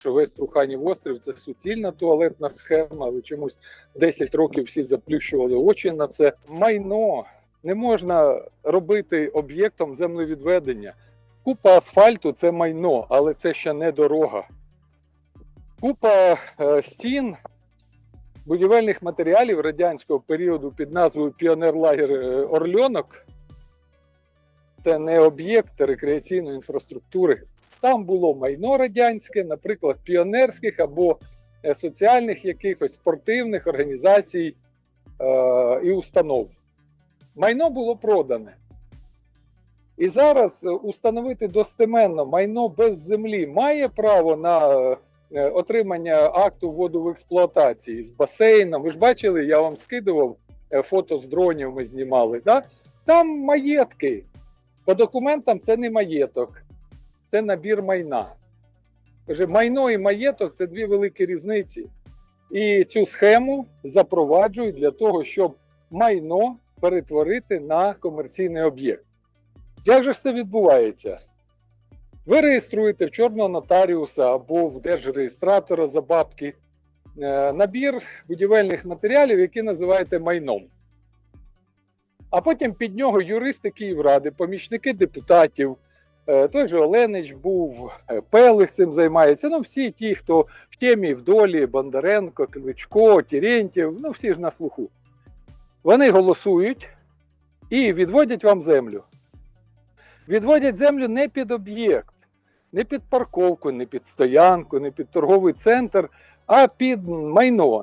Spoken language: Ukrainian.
що весь Труханів острів це суцільна туалетна схема, але чомусь 10 років всі заплющували очі на це. Майно не можна робити об'єктом землевідведення. Купа асфальту це майно, але це ще не дорога. Купа е, стін будівельних матеріалів радянського періоду під назвою Піонерлагер Орльонок. Це не об'єкт рекреаційної інфраструктури. Там було майно радянське, наприклад, піонерських або е, соціальних якихось спортивних організацій е, і установ. Майно було продане. І зараз е, установити достеменно майно без землі має право на е, отримання акту вводу в експлуатації з басейном. Ви ж бачили, я вам скидував фото з дронів, ми знімали. Да? Там маєтки. По документам це не маєток, це набір майна. Каже, майно і маєток це дві великі різниці. І цю схему запроваджують для того, щоб майно перетворити на комерційний об'єкт. Як же це відбувається? Ви реєструєте в чорного нотаріуса або в держреєстратора за бабки е, набір будівельних матеріалів, які називаєте майном. А потім під нього юристи Київради, помічники депутатів, той же Оленич був, е, Пелих цим займається. Ну, всі ті, хто в темі, в долі, Бондаренко, Кличко, Терентьєв, ну всі ж на слуху. Вони голосують і відводять вам землю. Відводять землю не під об'єкт, не під парковку, не під стоянку, не під торговий центр, а під майно.